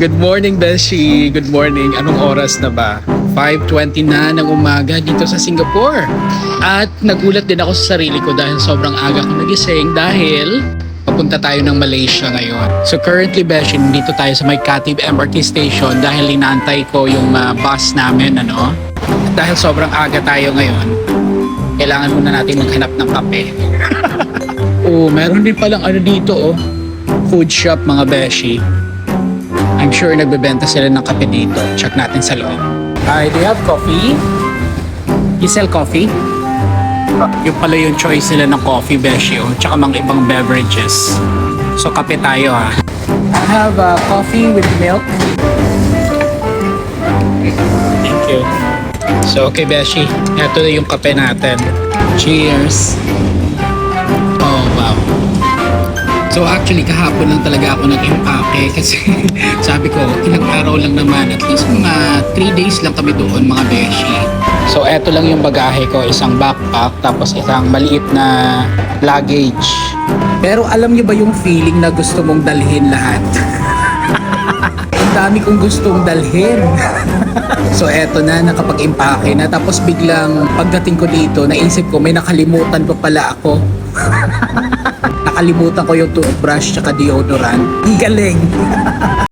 Good morning, Beshi. Good morning. Anong oras na ba? 5.20 na ng umaga dito sa Singapore. At nagulat din ako sa sarili ko dahil sobrang aga ko nagising dahil papunta tayo ng Malaysia ngayon. So currently, Beshi, dito tayo sa may Katib MRT Station dahil inaantay ko yung uh, bus namin, ano? At dahil sobrang aga tayo ngayon, kailangan muna natin maghanap ng kape. oh, meron din palang ano dito, oh. Food shop, mga Beshi. I'm sure nagbebenta sila ng kape dito. Check natin sa loob. Hi, do you have coffee? You sell coffee? Yung pala yung choice nila ng coffee, Besyo. Tsaka mga ibang beverages. So, kape tayo ha. I have uh, coffee with milk. Thank you. So, okay, Beshi. Ito na yung kape natin. Cheers. Oh, wow. So actually kahapon lang talaga ako nag-impake kasi araw lang naman at least mga 3 days lang kami doon mga beshi. So eto lang yung bagahe ko, isang backpack tapos isang maliit na luggage. Pero alam niyo ba yung feeling na gusto mong dalhin lahat? Ang dami kong gustong dalhin. so eto na, nakapag-impake na. Tapos biglang pagdating ko dito, naisip ko may nakalimutan pa pala ako. Nakalimutan ko yung toothbrush tsaka deodorant. Galing!